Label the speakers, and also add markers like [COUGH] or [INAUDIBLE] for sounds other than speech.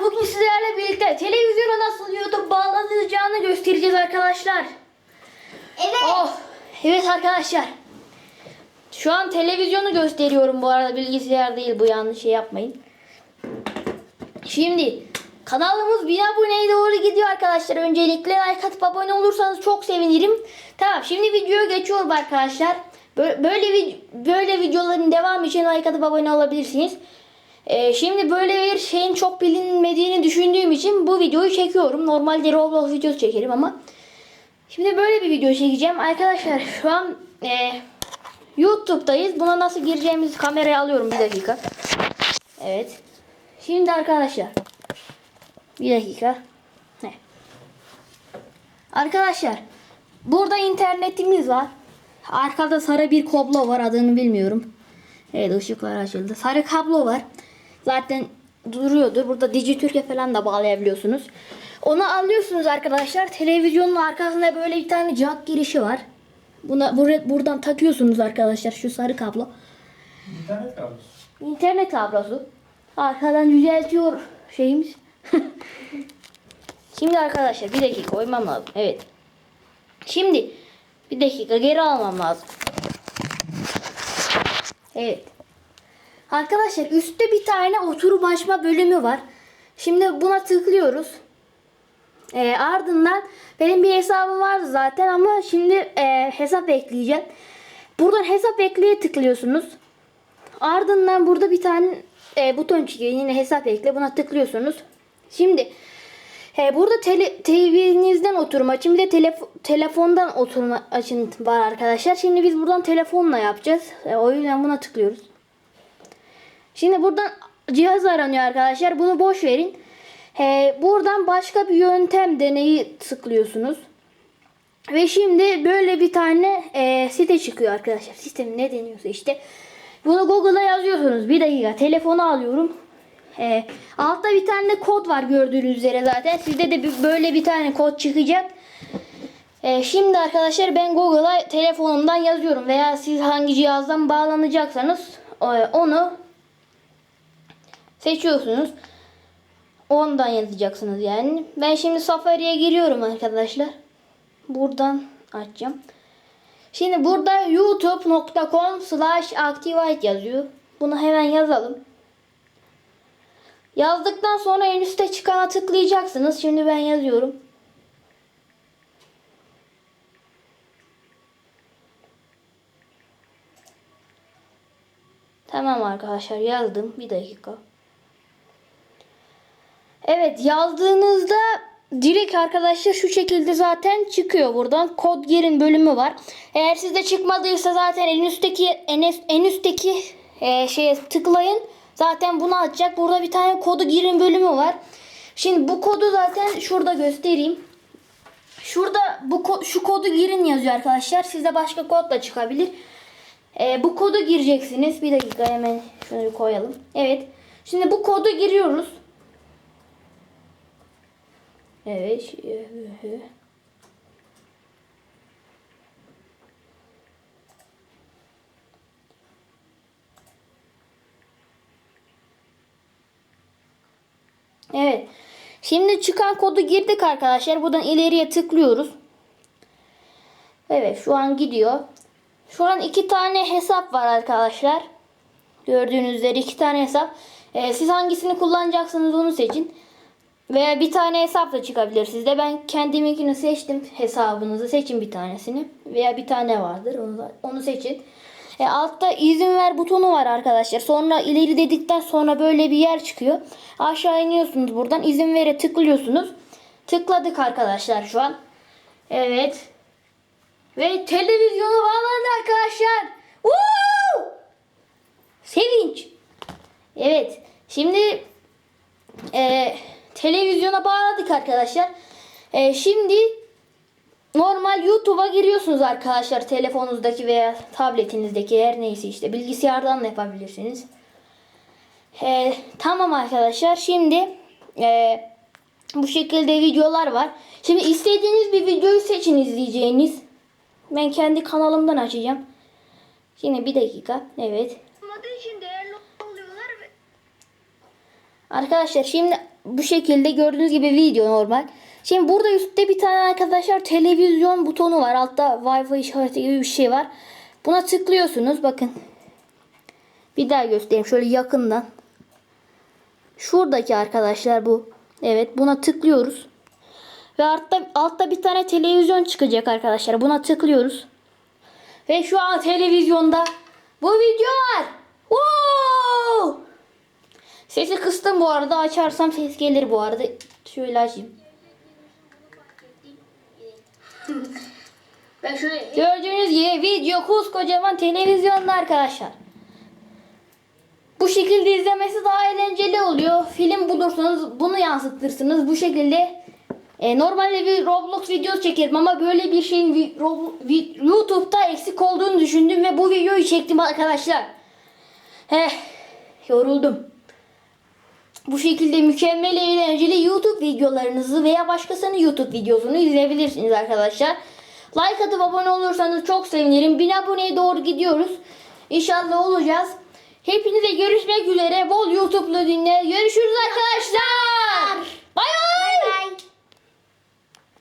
Speaker 1: bugün sizlerle birlikte televizyona nasıl YouTube bağlanacağını göstereceğiz arkadaşlar.
Speaker 2: Evet.
Speaker 1: Oh, evet arkadaşlar. Şu an televizyonu gösteriyorum bu arada bilgisayar değil bu yanlış şey yapmayın. Şimdi kanalımız 1000 aboneye doğru gidiyor arkadaşlar. Öncelikle like atıp abone olursanız çok sevinirim. Tamam şimdi videoya geçiyorum arkadaşlar. Böyle, böyle, böyle videoların devamı için like atıp abone olabilirsiniz. Ee, şimdi böyle bir şeyin çok bilinmediğini düşündüğüm için bu videoyu çekiyorum. Normalde Roblox videosu çekerim ama Şimdi böyle bir video çekeceğim. Arkadaşlar şu an e, YouTube'dayız. Buna nasıl gireceğimizi kameraya alıyorum bir dakika. Evet. Şimdi arkadaşlar. Bir dakika. Heh. Arkadaşlar. Burada internetimiz var. Arkada sarı bir kablo var. Adını bilmiyorum. Evet ışıklar açıldı. Sarı kablo var. Zaten duruyordur. Burada Dijitürk'e falan da bağlayabiliyorsunuz. Onu alıyorsunuz arkadaşlar. Televizyonun arkasında böyle bir tane jack girişi var. Buna buraya, buradan takıyorsunuz arkadaşlar şu sarı kablo.
Speaker 3: İnternet kablosu.
Speaker 1: İnternet kablosu. Arkadan düzeltiyor şeyimiz. [LAUGHS] Şimdi arkadaşlar bir dakika koymam lazım. Evet. Şimdi bir dakika geri almam lazım. Evet. Arkadaşlar üstte bir tane oturum açma bölümü var. Şimdi buna tıklıyoruz. Ee, ardından benim bir hesabım vardı zaten ama şimdi e, hesap ekleyeceğim. Buradan hesap ekleye tıklıyorsunuz. Ardından burada bir tane e, buton çıkıyor. Yine hesap ekle. Buna tıklıyorsunuz. Şimdi e, burada tele, TV'nizden oturma açın. Bir de telefo- telefondan oturma açın var arkadaşlar. Şimdi biz buradan telefonla yapacağız. E, o yüzden buna tıklıyoruz. Şimdi buradan cihaz aranıyor arkadaşlar. Bunu boş verin. E, buradan başka bir yöntem deneyi tıklıyorsunuz. Ve şimdi böyle bir tane e, site çıkıyor arkadaşlar. Sistem ne deniyorsa işte. Bunu Google'a yazıyorsunuz. Bir dakika telefonu alıyorum. E, altta bir tane kod var gördüğünüz üzere zaten. Sizde de bir, böyle bir tane kod çıkacak. E, şimdi arkadaşlar ben Google'a telefonumdan yazıyorum. Veya siz hangi cihazdan bağlanacaksanız e, onu seçiyorsunuz. Ondan yazacaksınız yani. Ben şimdi Safari'ye giriyorum arkadaşlar. Buradan açacağım. Şimdi burada youtube.com slash activate yazıyor. Bunu hemen yazalım. Yazdıktan sonra en üstte çıkana tıklayacaksınız. Şimdi ben yazıyorum. Tamam arkadaşlar yazdım. Bir dakika. Evet yazdığınızda direkt arkadaşlar şu şekilde zaten çıkıyor buradan. Kod girin bölümü var. Eğer sizde çıkmadıysa zaten en üstteki en, en üstteki e, şeye tıklayın. Zaten bunu açacak. Burada bir tane kodu girin bölümü var. Şimdi bu kodu zaten şurada göstereyim. Şurada bu şu kodu girin yazıyor arkadaşlar. Sizde başka kod da çıkabilir. E, bu kodu gireceksiniz. Bir dakika hemen şunu koyalım. Evet. Şimdi bu kodu giriyoruz. Evet. Evet. Şimdi çıkan kodu girdik arkadaşlar. Buradan ileriye tıklıyoruz. Evet şu an gidiyor. Şu an iki tane hesap var arkadaşlar. Gördüğünüz üzere iki tane hesap. Ee, siz hangisini kullanacaksınız onu seçin. Veya bir tane hesap da çıkabilir sizde. Ben kendiminkini seçtim. Hesabınızı seçin bir tanesini. Veya bir tane vardır. Onu, da- onu seçin. E, altta izin ver butonu var arkadaşlar. Sonra ileri dedikten sonra böyle bir yer çıkıyor. Aşağı iniyorsunuz buradan. izin vere tıklıyorsunuz. Tıkladık arkadaşlar şu an. Evet. Ve televizyonu bağlandı arkadaşlar. Woo! Sevinç. Evet. Şimdi e, televizyona bağladık arkadaşlar. E, şimdi normal YouTube'a giriyorsunuz arkadaşlar telefonunuzdaki veya tabletinizdeki her neyse işte bilgisayardan da yapabilirsiniz. E, tamam arkadaşlar şimdi e, bu şekilde videolar var. Şimdi istediğiniz bir videoyu seçin izleyeceğiniz. Ben kendi kanalımdan açacağım. Şimdi bir dakika. Evet.
Speaker 2: İçin değerli
Speaker 1: Arkadaşlar şimdi bu şekilde gördüğünüz gibi video normal. Şimdi burada üstte bir tane arkadaşlar televizyon butonu var. Altta Wi-Fi işareti gibi bir şey var. Buna tıklıyorsunuz. Bakın. Bir daha göstereyim şöyle yakından. Şuradaki arkadaşlar bu. Evet buna tıklıyoruz. Ve altta, altta bir tane televizyon çıkacak arkadaşlar. Buna tıklıyoruz. Ve şu an televizyonda bu video var. Wow! Sesi kıstım bu arada. Açarsam ses gelir bu arada. Şöyle açayım. Gördüğünüz gibi video koskocaman televizyonda arkadaşlar. Bu şekilde izlemesi daha eğlenceli oluyor. Film bulursanız bunu yansıtırsınız. Bu şekilde e, normalde bir Roblox videosu çekerim ama böyle bir şeyin vi- Rob- vi- YouTube'da eksik olduğunu düşündüm ve bu videoyu çektim arkadaşlar. Heh, yoruldum. Bu şekilde mükemmel eğlenceli YouTube videolarınızı veya başkasının YouTube videosunu izleyebilirsiniz arkadaşlar. Like atıp abone olursanız çok sevinirim. 1000 aboneye doğru gidiyoruz. İnşallah olacağız. Hepinize görüşmek üzere. Bol YouTube'lu dinle. Görüşürüz arkadaşlar.